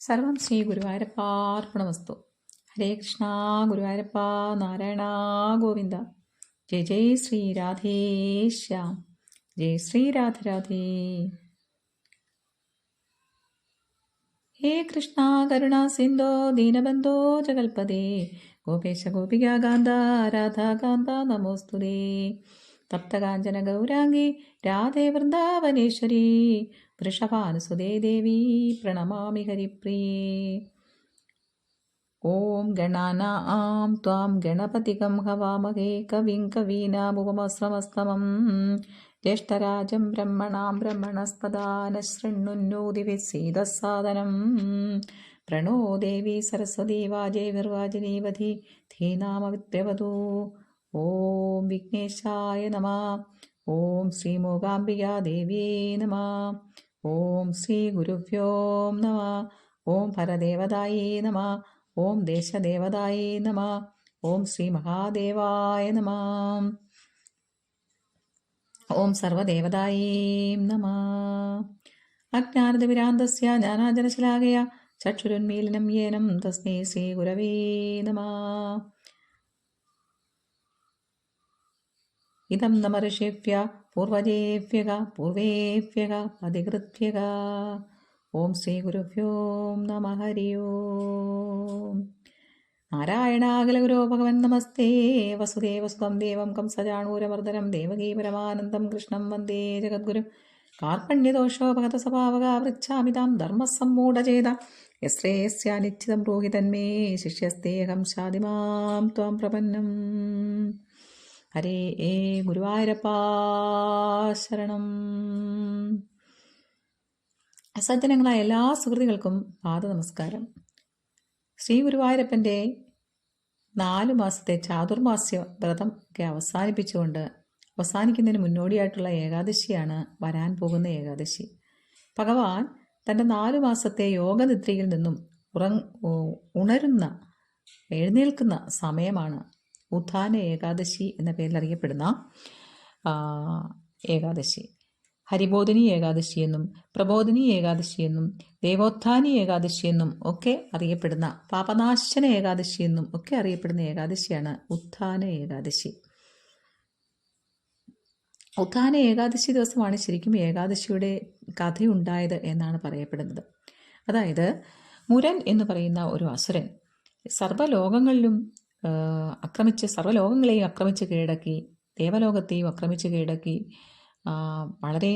സർവം ശ്രീ ഗുരുവായൂരപ്പാർപ്പണമസ്തു ഹരേ കൃഷ്ണ ഗുരുവായൂരപ്പ നാരായണ ഗോവിന്ദ. ജയ ജയ് ശ്രീ രാധേശ്യാം ജയ ശ്രീ രാധരാധേ ഹേ കൃഷ്ണ കരുണ സിന്ധോ ദീനബന്ധോ ജഗൽപദേ ഗോപേശ ഗോപിക ഗാന്ധ രാധാകാന്ത നമോസ്തുതേ. തപ്തകാഞ്ചന ഗൗരാംഗി രാധേ വൃന്ദാവനേശ്വരി. വൃഷഭാനുസുതേ ദേവി പ്രണമാമി ഹരിപ്രിയേ. ഓം ഗണാനാം ത്വാം ഗണപതികം ഹവാമഹേ കവിം കവീനാമുപമശ്രമസ്തമം ജ്യേഷ്ഠരാജം ബ്രഹ്മണാം ബ്രഹ്മണസ്പദാന ശൃണ്ണുന്നോതിവിസീതസാദനം പ്രണോ ദേവി സരസ്വതി വാജേ വിർവാജിനീവധി ധീനാമവിദ്യവതൂ ഓം വിഘ്നേശായ നമ. ഓം ശ്രീ മൂകാംബികാ ദേവിയേ നമ. ഓം ശ്രീ ഗുരുഭ്യോം നമ. ഓം പരദേവതായേ നമ. ഓം ദേശദേവതായേ നമ. ഓം ശ്രീ മഹാദേവായ നമ. ഓം സർവദേവതായേ നമ. അജ്ഞാനതിവിരാന്തസ്യ ജ്ഞാനാജനശലാകയ ചക്ഷുരുന്മീലനം യേനം തസ്മൈ ശ്രീ ഗുരവേ നമ. ഇതം നമർഷേഫ്യ പൂർവജേഫ്യക പൂർവേഫ്യക അധികൃത്യക. ഓം ശ്രീ ഗുരുഭ്യോ നമ ഹരി ഓം നാരായണാഖിലഗുരോ ഭഗവൻ നമസ്തേ. വസുദേവസുതം ദേവം കംസജാണൂരമർദ്ദനം ദേവകീ പരമാനന്ദം കൃഷ്ണം വന്ദേ ജഗദ്ഗുരു. കാർപ്പണ്യദോഷോപഗത സ്വഭാവകാവൃച്ഛാമിതാം ധർമ്മസമ്മൂഢചേത യശ്രേയസ്യാനിശ്ചിതം രോഹിതന്മേ ശിഷ്യസ്തേഹം ശാതിമാം ത്വാം പ്രപന്നം. ഹരേ ഏ ഗുരുവായൂരപ്പാശരണം സജ്ജനങ്ങളായ എല്ലാ സുഹൃത്തുക്കൾക്കും പാദ നമസ്കാരം. ശ്രീ ഗുരുവായൂരപ്പന്റെ നാലു മാസത്തെ ചാതുർമാസ്യ വ്രതം ഒക്കെ അവസാനിപ്പിച്ചുകൊണ്ട് അവസാനിക്കുന്നതിന് മുന്നോടിയായിട്ടുള്ള ഏകാദശിയാണ് വരാൻ പോകുന്ന ഏകാദശി. ഭഗവാൻ തന്റെ നാലു മാസത്തെ യോഗനിദ്രയിൽ നിന്നും ഉറങ് ഉണരുന്ന എഴുന്നേൽക്കുന്ന സമയമാണ് ഉത്ഥാന ഏകാദശി എന്ന പേരിൽ അറിയപ്പെടുന്ന ഏകാദശി. ഹരിബോധിനി ഏകാദശി എന്നും പ്രബോധിനി ഏകാദശി എന്നും ദേവോത്ഥാനി ഏകാദശി എന്നും ഒക്കെ അറിയപ്പെടുന്ന പാപനാശന ഏകാദശി എന്നും ഒക്കെ അറിയപ്പെടുന്ന ഏകാദശിയാണ് ഉത്ഥാന ഏകാദശി. ഉത്ഥാന ഏകാദശി ദിവസമാണ് ശരിക്കും ഏകാദശിയുടെ കഥയുണ്ടായത് എന്നാണ് പറയപ്പെടുന്നത്. അതായത് മുരൻ എന്ന് പറയുന്ന ഒരു അസുരൻ സർവലോകങ്ങളിലും ആക്രമിച്ച് സർവലോകങ്ങളെയും ആക്രമിച്ച് കീഴടക്കി ദേവലോകത്തെയും ആക്രമിച്ച് കീഴടക്കി വളരെ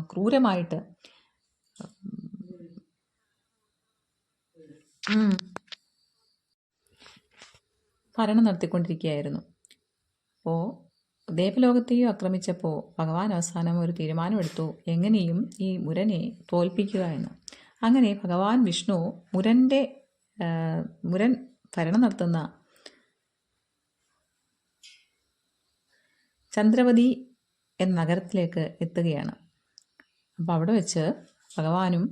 ക്രൂരമായിട്ട് ഭരണം നടത്തിക്കൊണ്ടിരിക്കുകയായിരുന്നു. അപ്പോൾ ദേവലോകത്തെയും ആക്രമിച്ചപ്പോൾ ഭഗവാൻ അവസാനം ഒരു തീരുമാനമെടുത്തു. എങ്ങനെയും ഈ മുരനെ തോൽപ്പിക്കുക എന്ന്. അങ്ങനെ ഭഗവാൻ വിഷ്ണു മുരന്റെ മുരൻ ഭരണം നടത്തുന്ന ചന്ദ്രവതി എന്ന നഗരത്തിലേക്ക് എത്തുകയാണ്. അപ്പോൾ അവിടെ വെച്ച് ഭഗവാനും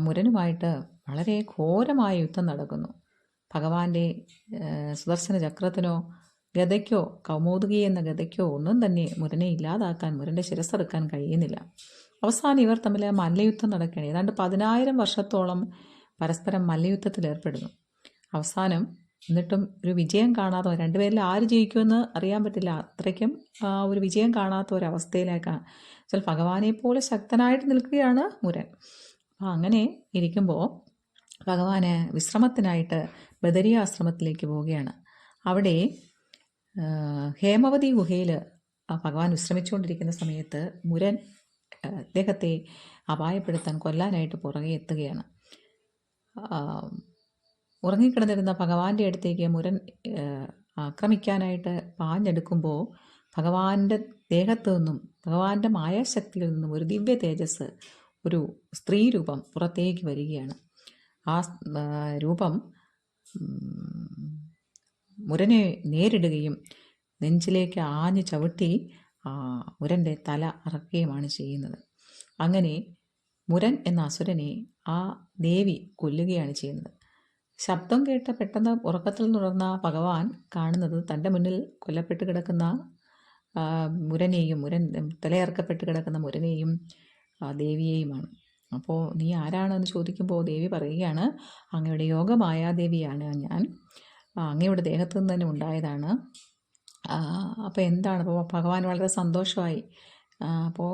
മുരനുമായിട്ട് വളരെ ഘോരമായ യുദ്ധം നടക്കുന്നു. ഭഗവാന്റെ സുദർശന ചക്രത്തിനോ ഗതയ്ക്കോ കൗമോദുകി എന്ന ഗതയ്ക്കോ ഒന്നും തന്നെ മുരനെ ഇല്ലാതാക്കാൻ മുരന്റെ ശിരസ്സെടുക്കാൻ കഴിയുന്നില്ല. അവസാനം ഇവർ തമ്മിൽ മല്ലയുദ്ധം നടക്കുകയാണ്. ഏതാണ്ട് പതിനായിരം വർഷത്തോളം പരസ്പരം മല്ലയുദ്ധത്തിൽ ഏർപ്പെടുന്നു. അവസാനം എന്നിട്ടും ഒരു വിജയം കാണാത്ത രണ്ടുപേരിൽ ആര് ജയിക്കുമെന്ന് അറിയാൻ പറ്റില്ല. അത്രയ്ക്കും ഒരു വിജയം കാണാത്ത ഒരവസ്ഥയിലേക്കാണ് ചില ഭഗവാനെ പോലെ ശക്തനായിട്ട് നിൽക്കുകയാണ് മുരൻ. അപ്പോൾ അങ്ങനെ ഇരിക്കുമ്പോൾ ഭഗവാന് വിശ്രമത്തിനായിട്ട് ബദരി ആശ്രമത്തിലേക്ക് പോവുകയാണ്. അവിടെ ഹേമവതി ഗുഹയിൽ ഭഗവാൻ വിശ്രമിച്ചുകൊണ്ടിരിക്കുന്ന സമയത്ത് മുരൻ അദ്ദേഹത്തെ അപായപ്പെടുത്താൻ കൊല്ലാനായിട്ട് പുറകെ എത്തുകയാണ്. ഉറങ്ങിക്കിടന്നിരുന്ന ഭഗവാന്റെ അടുത്തേക്ക് മുരൻ ആക്രമിക്കാനായിട്ട് പാഞ്ഞെടുക്കുമ്പോൾ ഭഗവാന്റെ ദേഹത്തു നിന്നും ഭഗവാന്റെ മായാശക്തിയിൽ നിന്നും ഒരു ദിവ്യ തേജസ് ഒരു സ്ത്രീ രൂപം പുറത്തേക്ക് വരികയാണ്. ആ രൂപം മുരനെ നേരിടുകയും നെഞ്ചിലേക്ക് ആഞ്ഞു ചവിട്ടി മുരന്റെ തല അറക്കുകയുമാണ് ചെയ്യുന്നത്. അങ്ങനെ മുരൻ എന്ന അസുരനെ ആ ദേവി കൊല്ലുകയാണ് ചെയ്യുന്നത്. ശബ്ദം കേട്ട് പെട്ടെന്ന് ഉറക്കത്തിൽ തുടർന്ന ഭഗവാൻ കാണുന്നത് തന്റെ മുന്നിൽ കൊല്ലപ്പെട്ട് കിടക്കുന്ന മുരനെയും മുരൻ തലയറക്കപ്പെട്ട് കിടക്കുന്ന മുരനെയും ദേവിയെയുമാണ്. അപ്പോൾ നീ ആരാണെന്ന് ചോദിക്കുമ്പോൾ ദേവി പറയുകയാണ് അങ്ങയുടെ യോഗമായ ദേവിയാണ് ഞാൻ. അങ്ങയുടെ ദേഹത്തു നിന്ന് തന്നെ ഉണ്ടായതാണ്. അപ്പോൾ എന്താണ്? അപ്പോൾ ഭഗവാൻ വളരെ സന്തോഷമായി. അപ്പോൾ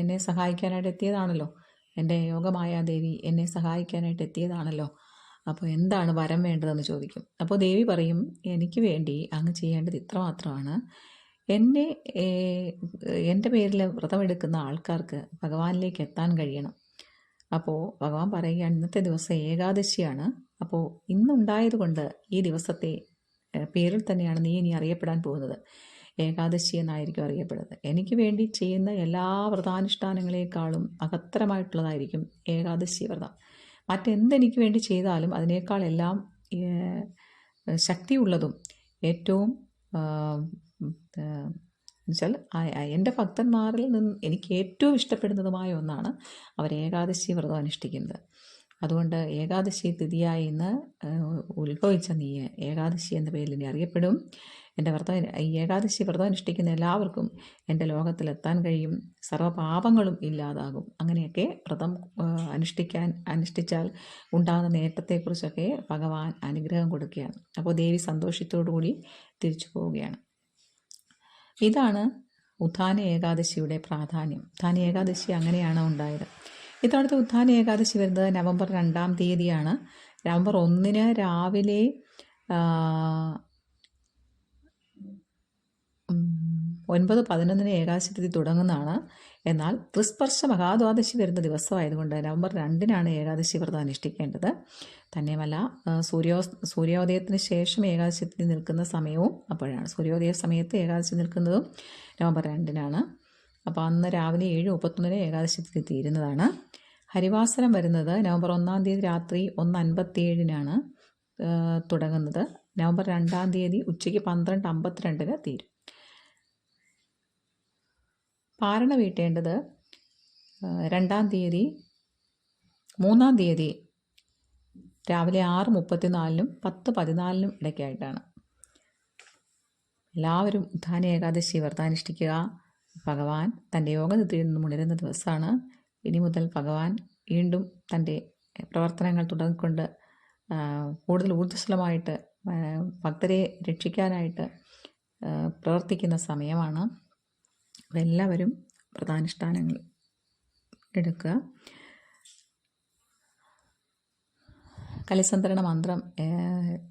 എന്നെ സഹായിക്കാനായിട്ട് എത്തിയതാണല്ലോ. എന്റെ യോഗമായ ദേവി എന്നെ സഹായിക്കാനായിട്ട് എത്തിയതാണല്ലോ. അപ്പോൾ എന്താണ് വരം വേണ്ടതെന്ന് ചോദിക്കും. അപ്പോൾ ദേവി പറയും എനിക്ക് വേണ്ടി അങ്ങ് ചെയ്യേണ്ടത് ഇത്ര മാത്രമാണ് എന്നെ എന്റെ പേരിൽ വ്രതമെടുക്കുന്ന ആൾക്കാർക്ക് ഭഗവാനിലേക്ക് എത്താൻ കഴിയണം. അപ്പോൾ ഭഗവാൻ പറയുകയാണ് ഇന്നത്തെ ദിവസം ഏകാദശിയാണ്. അപ്പോൾ ഇന്നുണ്ടായതുകൊണ്ട് ഈ ദിവസത്തെ പേരിൽ തന്നെയാണ് നീ ഇനി അറിയപ്പെടാൻ പോകുന്നത്. ഏകാദശി എന്നായിരിക്കും അറിയപ്പെടുന്നത്. എനിക്ക് വേണ്ടി ചെയ്യുന്ന എല്ലാ വ്രതാനുഷ്ഠാനങ്ങളെക്കാളും മഹത്തരമായിട്ടുള്ളതായിരിക്കും ഏകാദശി വ്രതം. മറ്റെന്തെനിക്ക് വേണ്ടി ചെയ്താലും അതിനേക്കാളെല്ലാം ശക്തിയുള്ളതും ഏറ്റവും എന്നുവെച്ചാൽ എന്റെ ഭക്തന്മാരിൽ നിന്ന് എനിക്ക് ഏറ്റവും ഇഷ്ടപ്പെടുന്നതുമായ ഒന്നാണ് അവർ ഏകാദശി വ്രതം അനുഷ്ഠിക്കുന്നത്. അതുകൊണ്ട് ഏകാദശി തിഥിയായി ഇന്ന് ഉത്ഭവിച്ച നീ ഏകാദശി എന്ന പേരിൽ ഇനി അറിയപ്പെടും. എന്റെ വ്രതം ഈ ഏകാദശി വ്രതം അനുഷ്ഠിക്കുന്ന എല്ലാവർക്കും എന്റെ ലോകത്തിലെത്താൻ കഴിയും. സർവപാപങ്ങളും ഇല്ലാതാകും. അങ്ങനെയൊക്കെ വ്രതം അനുഷ്ഠിക്കാൻ അനുഷ്ഠിച്ചാൽ ഉണ്ടാകുന്ന നേട്ടത്തെക്കുറിച്ചൊക്കെ ഭഗവാൻ അനുഗ്രഹം കൊടുക്കുകയാണ്. അപ്പോൾ ദേവി സന്തോഷത്തോടു കൂടി തിരിച്ചു പോവുകയാണ്. ഇതാണ് ഉത്ഥാന ഏകാദശിയുടെ പ്രാധാന്യം. ഉത്ഥാന ഏകാദശി അങ്ങനെയാണ് ഉണ്ടായത്? ഇത്തവണത്തെ ഉത്ഥാന ഏകാദശി വരുന്നത് നവംബർ രണ്ടാം തീയതിയാണ്. നവംബർ ഒന്നിന് രാവിലെ ഒൻപത് പതിനൊന്നിന് ഏകാദശി തുടങ്ങുന്നതാണ്. എന്നാൽ ത്രിസ്പർശ മഹാദ്വാദശി വരുന്ന ദിവസമായതുകൊണ്ട് നവംബർ രണ്ടിനാണ് ഏകാദശി വ്രതം അനുഷ്ഠിക്കേണ്ടത്. തന്നെയുമല്ല സൂര്യോ സൂര്യോദയത്തിന് ശേഷം ഏകാദശി നിൽക്കുന്ന സമയവും അപ്പോഴാണ്. സൂര്യോദയ സമയത്ത് ഏകാദശി നിൽക്കുന്നതും നവംബർ രണ്ടിനാണ്. അപ്പോൾ അന്ന് രാവിലെ ഏഴ് മുപ്പത്തൊന്നിന് ഏകാദശി തിഥി തീരുന്നതാണ്. ഹരിവാസരം വരുന്നത് നവംബർ ഒന്നാം തീയതി രാത്രി ഒന്ന് അൻപത്തിയേഴിനാണ് തുടങ്ങുന്നത്. നവംബർ രണ്ടാം തീയതി ഉച്ചയ്ക്ക് പന്ത്രണ്ട് അമ്പത്തിരണ്ടിന് തീരും. പാരണ വീട്ടേണ്ടത് രണ്ടാം തീയതി മൂന്നാം തീയതി രാവിലെ ആറ് മുപ്പത്തിനാലിനും പത്ത് പതിനാലിനും ഇടയ്ക്കായിട്ടാണ്. എല്ലാവരും ഉദ്ധാന ഏകാദശി വ്രതാനുഷ്ഠിക്കുക. ഭഗവാൻ തന്റെ യോഗനിദ്രയിൽ നിന്ന് ഉണരുന്ന ദിവസമാണ്. ഇനി മുതൽ ഭഗവാൻ വീണ്ടും തന്റെ പ്രവർത്തനങ്ങൾ തുടങ്ങിക്കൊണ്ട് കൂടുതൽ ഊർജസ്വലമായിട്ട് ഭക്തരെ രക്ഷിക്കാനായിട്ട് പ്രവർത്തിക്കുന്ന സമയമാണ്. എല്ലാവരും വ്രതാനുഷ്ഠാനങ്ങൾ എടുക്കുക. കലിസന്തരണ മന്ത്രം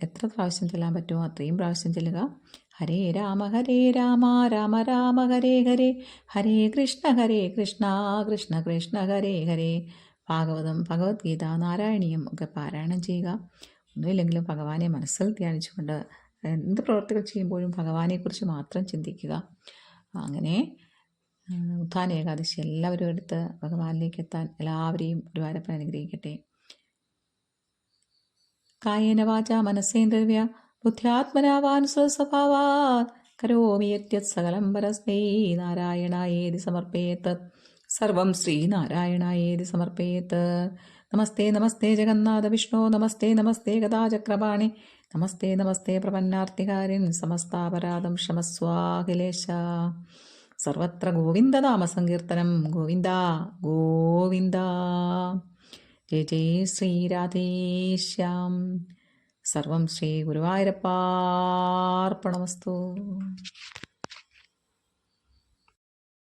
എത്ര പ്രാവശ്യം ചെല്ലാൻ പറ്റുമോ? അത്രയും പ്രാവശ്യം ചെല്ലുക. ഹരേ രാമ ഹരേ രാമ രാമ രാമ ഹരേ ഹരേ. ഹരേ കൃഷ്ണ ഹരേ കൃഷ്ണ കൃഷ്ണ കൃഷ്ണ ഹരേ ഹരേ. ഭാഗവതം ഭഗവത്ഗീത നാരായണീയം ഒക്കെ പാരായണം ചെയ്യുക. ഒന്നുമില്ലെങ്കിലും ഭഗവാനെ മനസ്സിൽ ധ്യാനിച്ചുകൊണ്ട് എന്ത് പ്രവർത്തികൾ ചെയ്യുമ്പോഴും ഭഗവാനെക്കുറിച്ച് മാത്രം ചിന്തിക്കുക. അങ്ങനെ ഉത്ഥാന ഏകാദശി എല്ലാവരും എടുത്ത് ഭഗവാനിലേക്ക് എത്താൻ എല്ലാവരെയും ഗുരുവായൂരപ്പൻ അനുഗ്രഹിക്കട്ടെ. കായേന വാച മനസ്സേന്ദ്രവ്യ ബുദ്ധ്യാത്മനാവാനുസ്വസ്വഭാവാത് കരോമി യത്യത് സകലം പരസ്മൈ നാരായണായേതി സമർപ്പയേത് സർവം ശ്രീനാരായണായേതി സമർപ്പയേത് നമസ്തേ നമസ്തേ ജഗന്നാഥ വിഷ്ണു നമസ്തേ നമസ്തേ ഗതാചക്രപാണി നമസ്തേ നമസ്തേ പ്രപന്നാർത്തികാരിൻ സമസ്താപരാധം ക്ഷമസ്വാഖിലേശ സർവത്ര ഗോവിന്ദനാമസങ്കീർത്തനം ഗോവിന്ദ ഗോവിന്ദ ജയ ജയ ശ്രീരാധേശ്യാം സർവം ശ്രീ ഗുരുവായൂരപ്പാർപ്പണമസ്തു